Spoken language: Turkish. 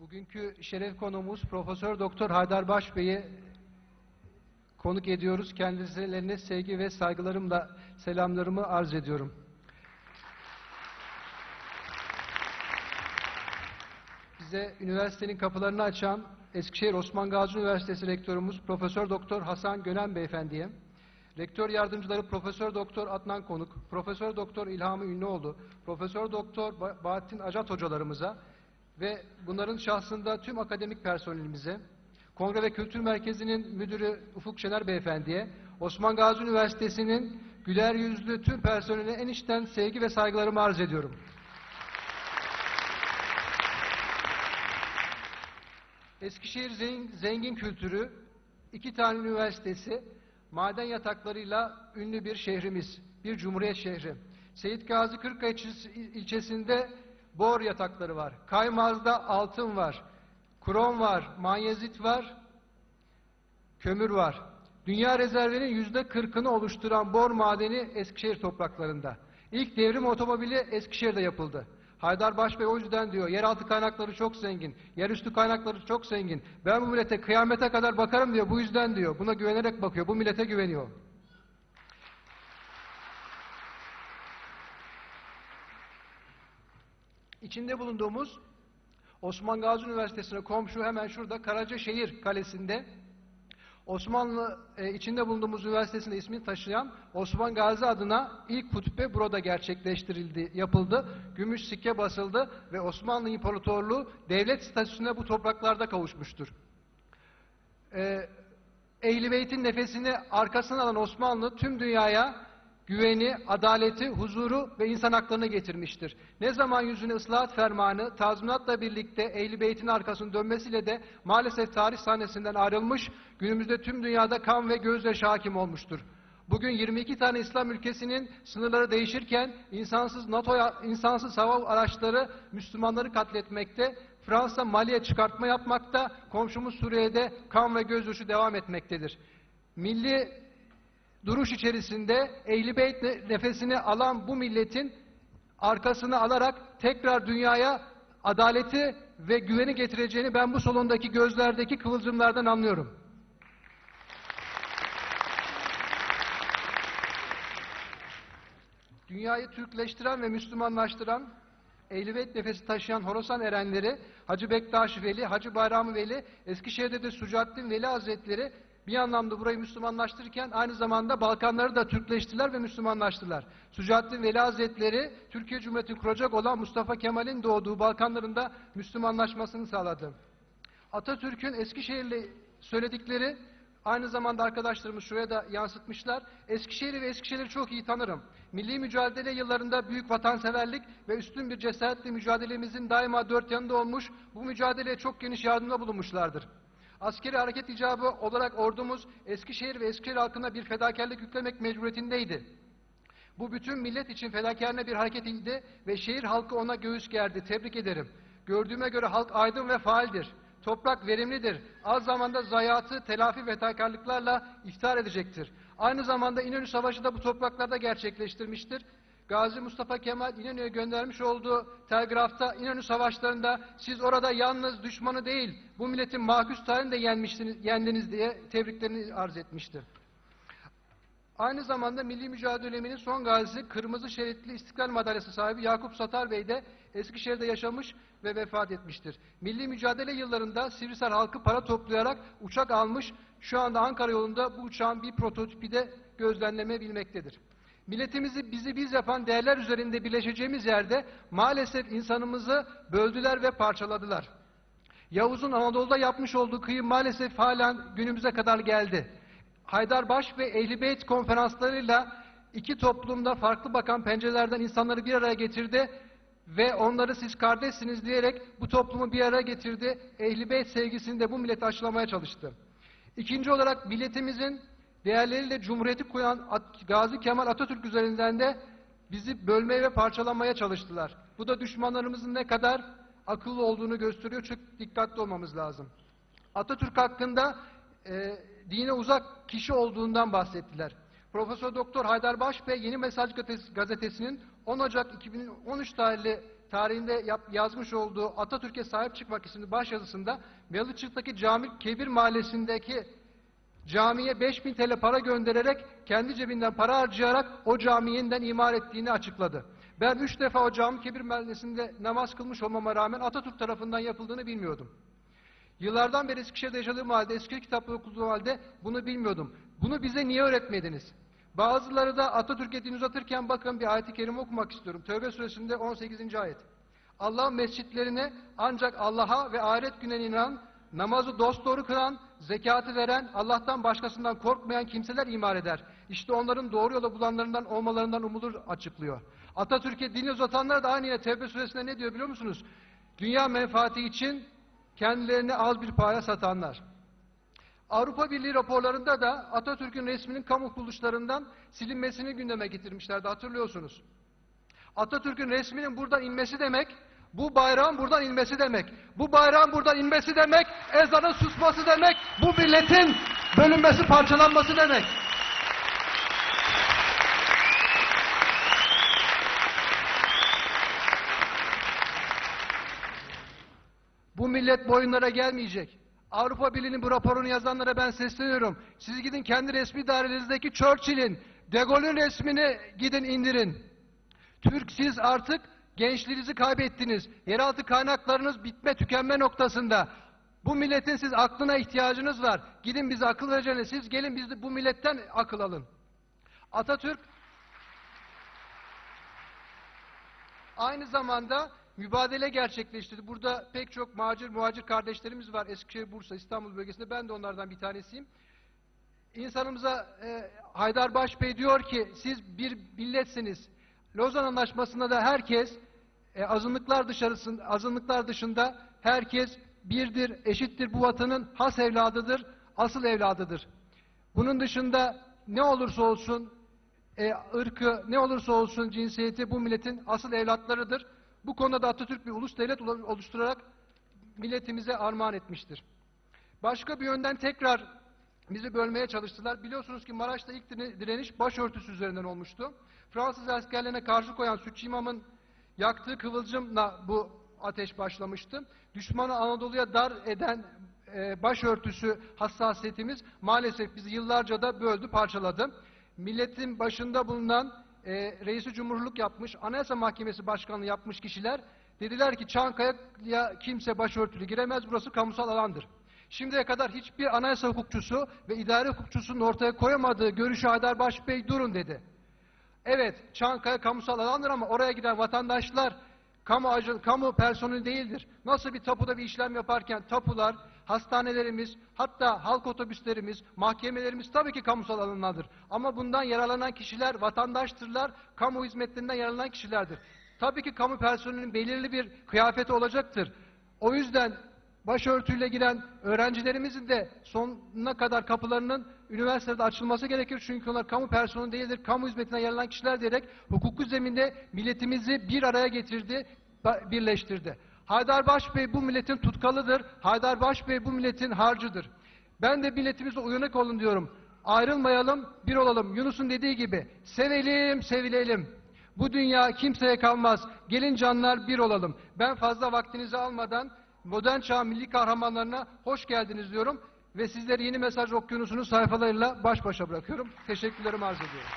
Bugünkü şeref konuğumuz Profesör Doktor Haydar Baş Bey'i konuk ediyoruz. Kendilerine sevgi ve saygılarımla selamlarımı arz ediyorum. Bize üniversitenin kapılarını açan Eskişehir Osman Gazi Üniversitesi Rektörümüz Profesör Doktor Hasan Gönen Beyefendi'ye, Rektör yardımcıları Profesör Doktor Adnan Konuk, Profesör Doktor İlhami Ünlüoğlu, Profesör Doktor Ba- Bahattin Acat hocalarımıza ve bunların şahsında tüm akademik personelimize, Kongre ve Kültür Merkezi'nin müdürü Ufuk Şener Beyefendi'ye, Osman Gazi Üniversitesi'nin güler yüzlü tüm personeline en içten sevgi ve saygılarımı arz ediyorum. Eskişehir zen- zengin kültürü, iki tane üniversitesi, maden yataklarıyla ünlü bir şehrimiz, bir cumhuriyet şehri. Seyit Gazi ilçesi- ilçesinde bor yatakları var. Kaymaz'da altın var, krom var, manyezit var, kömür var. Dünya rezervinin yüzde kırkını oluşturan bor madeni Eskişehir topraklarında. İlk devrim otomobili Eskişehir'de yapıldı. Haydar Başbey o yüzden diyor, yeraltı kaynakları çok zengin, yerüstü kaynakları çok zengin. Ben bu millete kıyamete kadar bakarım diyor, bu yüzden diyor. Buna güvenerek bakıyor, bu millete güveniyor. İçinde bulunduğumuz Osman Gazi Üniversitesi'ne komşu hemen şurada Karacaşehir Kalesi'nde Osmanlı e, içinde bulunduğumuz üniversitesinde ismini taşıyan Osman Gazi adına ilk hutbe burada gerçekleştirildi, yapıldı. Gümüş sikke basıldı ve Osmanlı İmparatorluğu devlet statüsüne bu topraklarda kavuşmuştur. Ee, Ehl-i Beyt'in nefesini arkasına alan Osmanlı tüm dünyaya güveni, adaleti, huzuru ve insan haklarını getirmiştir. Ne zaman yüzüne ıslahat fermanı, tazminatla birlikte Ehl-i Beyt'in arkasının dönmesiyle de maalesef tarih sahnesinden ayrılmış, günümüzde tüm dünyada kan ve gözyaşı hakim olmuştur. Bugün 22 tane İslam ülkesinin sınırları değişirken insansız NATO insansız hava araçları Müslümanları katletmekte, Fransa Mali'ye çıkartma yapmakta, komşumuz Suriye'de kan ve gözyaşı devam etmektedir. Milli duruş içerisinde Ehl-i Beyt ne- nefesini alan bu milletin arkasını alarak tekrar dünyaya adaleti ve güveni getireceğini ben bu salondaki gözlerdeki kıvılcımlardan anlıyorum. Dünyayı Türkleştiren ve Müslümanlaştıran Ehl-i Beyt nefesi taşıyan Horasan erenleri Hacı Bektaş Veli, Hacı Bayram Veli, Eskişehir'de de Sucaddin Veli Hazretleri bir anlamda burayı Müslümanlaştırırken aynı zamanda Balkanları da Türkleştirdiler ve Müslümanlaştırdılar. Sucaddin Veli Hazretleri Türkiye Cumhuriyeti'ni kuracak olan Mustafa Kemal'in doğduğu Balkanların da Müslümanlaşmasını sağladı. Atatürk'ün Eskişehir'le söyledikleri aynı zamanda arkadaşlarımız şuraya da yansıtmışlar. Eskişehir'i ve Eskişehir'i çok iyi tanırım. Milli mücadele yıllarında büyük vatanseverlik ve üstün bir cesaretle mücadelemizin daima dört yanında olmuş, bu mücadeleye çok geniş yardımda bulunmuşlardır. Askeri hareket icabı olarak ordumuz Eskişehir ve Eskişehir halkına bir fedakarlık yüklemek mecburiyetindeydi. Bu bütün millet için fedakarına bir hareket idi ve şehir halkı ona göğüs gerdi. Tebrik ederim. Gördüğüme göre halk aydın ve faaldir. Toprak verimlidir. Az zamanda zayiatı, telafi ve fedakarlıklarla iftar edecektir. Aynı zamanda İnönü Savaşı da bu topraklarda gerçekleştirmiştir. Gazi Mustafa Kemal İnönü'ye göndermiş olduğu telgrafta İnönü Savaşları'nda siz orada yalnız düşmanı değil bu milletin mahkus tarihini de yenmişsiniz, yendiniz diye tebriklerini arz etmişti. Aynı zamanda milli mücadelenin son gazisi Kırmızı Şeritli İstiklal Madalyası sahibi Yakup Satar Bey de Eskişehir'de yaşamış ve vefat etmiştir. Milli mücadele yıllarında Sivrisar halkı para toplayarak uçak almış, şu anda Ankara yolunda bu uçağın bir prototipi de gözlemlenebilmektedir. Milletimizi bizi biz yapan değerler üzerinde birleşeceğimiz yerde maalesef insanımızı böldüler ve parçaladılar. Yavuz'un Anadolu'da yapmış olduğu kıyım maalesef halen günümüze kadar geldi. Haydarbaş ve Ehl-i Beyt konferanslarıyla iki toplumda farklı bakan pencerelerden insanları bir araya getirdi ve onları siz kardeşsiniz diyerek bu toplumu bir araya getirdi. Ehl-i Beyt sevgisini de bu millete aşılamaya çalıştı. İkinci olarak milletimizin değerleriyle cumhuriyeti kuran Gazi Kemal Atatürk üzerinden de bizi bölmeye ve parçalamaya çalıştılar. Bu da düşmanlarımızın ne kadar akıllı olduğunu gösteriyor. Çok dikkatli olmamız lazım. Atatürk hakkında e, dine uzak kişi olduğundan bahsettiler. Profesör Doktor Haydar Baş Bey Yeni Mesaj Gazetesi- Gazetesi'nin 10 Ocak 2013 tarihli tarihinde yap- yazmış olduğu Atatürk'e sahip çıkmak isimli başyazısında Yalıçık'taki Cami Kebir Mahallesi'ndeki camiye 5000 TL para göndererek kendi cebinden para harcayarak o camiyi yeniden imar ettiğini açıkladı. Ben üç defa o cami Kebir Mahallesi'nde namaz kılmış olmama rağmen Atatürk tarafından yapıldığını bilmiyordum. Yıllardan beri Eskişehir'de yaşadığım halde, Eskişehir kitapları okuduğum halde bunu bilmiyordum. Bunu bize niye öğretmediniz? Bazıları da Atatürk'e din uzatırken bakın bir ayet-i kerime okumak istiyorum. Tövbe suresinde 18. ayet. Allah mescitlerini ancak Allah'a ve ahiret gününe inanan, namazı dosdoğru kılan, zekatı veren, Allah'tan başkasından korkmayan kimseler imar eder. İşte onların doğru yola bulanlarından olmalarından umulur açıklıyor. Atatürk'e dini uzatanlar da aynı yine Tevbe suresinde ne diyor biliyor musunuz? Dünya menfaati için kendilerini az bir paya satanlar. Avrupa Birliği raporlarında da Atatürk'ün resminin kamu kuruluşlarından silinmesini gündeme getirmişlerdi hatırlıyorsunuz. Atatürk'ün resminin buradan inmesi demek, bu bayrağın buradan inmesi demek. Bu bayrağın buradan inmesi demek, ezanın susması demek, bu milletin bölünmesi, parçalanması demek. Bu millet boyunlara gelmeyecek. Avrupa Birliği'nin bu raporunu yazanlara ben sesleniyorum. Siz gidin kendi resmi dairelerinizdeki Churchill'in, De Gaulle'ün resmini gidin indirin. Türk siz artık gençliğinizi kaybettiniz. Yeraltı kaynaklarınız bitme tükenme noktasında. Bu milletin siz aklına ihtiyacınız var. Gidin bize akıl vereceğine siz gelin biz de bu milletten akıl alın. Atatürk aynı zamanda mübadele gerçekleştirdi. Burada pek çok macir muhacir kardeşlerimiz var. Eskişehir, Bursa, İstanbul bölgesinde. Ben de onlardan bir tanesiyim. İnsanımıza e, Haydar Baş Bey diyor ki siz bir milletsiniz. Lozan Anlaşması'nda da herkes e, azınlıklar dışarısında azınlıklar dışında herkes birdir, eşittir. Bu vatanın has evladıdır, asıl evladıdır. Bunun dışında ne olursa olsun e, ırkı, ne olursa olsun cinsiyeti bu milletin asıl evlatlarıdır. Bu konuda da Atatürk bir ulus devlet oluşturarak milletimize armağan etmiştir. Başka bir yönden tekrar bizi bölmeye çalıştılar. Biliyorsunuz ki Maraş'ta ilk dire- direniş başörtüsü üzerinden olmuştu. Fransız askerlerine karşı koyan Sütçü İmam'ın yaktığı kıvılcımla bu ateş başlamıştı. Düşmanı Anadolu'ya dar eden e, başörtüsü hassasiyetimiz maalesef bizi yıllarca da böldü, parçaladı. Milletin başında bulunan e, reisi cumhurluk yapmış, Anayasa Mahkemesi Başkanlığı yapmış kişiler dediler ki Çankaya'ya kimse başörtülü giremez, burası kamusal alandır. Şimdiye kadar hiçbir anayasa hukukçusu ve idare hukukçusunun ortaya koyamadığı görüşü Haydar Baş Bey durun dedi. Evet, Çankaya kamusal alandır ama oraya giden vatandaşlar kamu, kamu personeli değildir. Nasıl bir tapuda bir işlem yaparken tapular, hastanelerimiz, hatta halk otobüslerimiz, mahkemelerimiz tabii ki kamusal alanlardır. Ama bundan yararlanan kişiler vatandaştırlar, kamu hizmetlerinden yararlanan kişilerdir. Tabii ki kamu personelinin belirli bir kıyafeti olacaktır. O yüzden başörtüyle giren öğrencilerimizin de sonuna kadar kapılarının üniversitede açılması gerekir. Çünkü onlar kamu personeli değildir, kamu hizmetinden yararlanan kişiler diyerek hukuku zeminde milletimizi bir araya getirdi, birleştirdi. Haydar Baş Bey bu milletin tutkalıdır. Haydar Baş Bey bu milletin harcıdır. Ben de milletimize uyanık olun diyorum. Ayrılmayalım, bir olalım. Yunus'un dediği gibi sevelim, sevilelim. Bu dünya kimseye kalmaz. Gelin canlar bir olalım. Ben fazla vaktinizi almadan modern çağ milli kahramanlarına hoş geldiniz diyorum ve sizleri yeni mesaj okyanusunun sayfalarıyla baş başa bırakıyorum. Teşekkürlerimi arz ediyorum.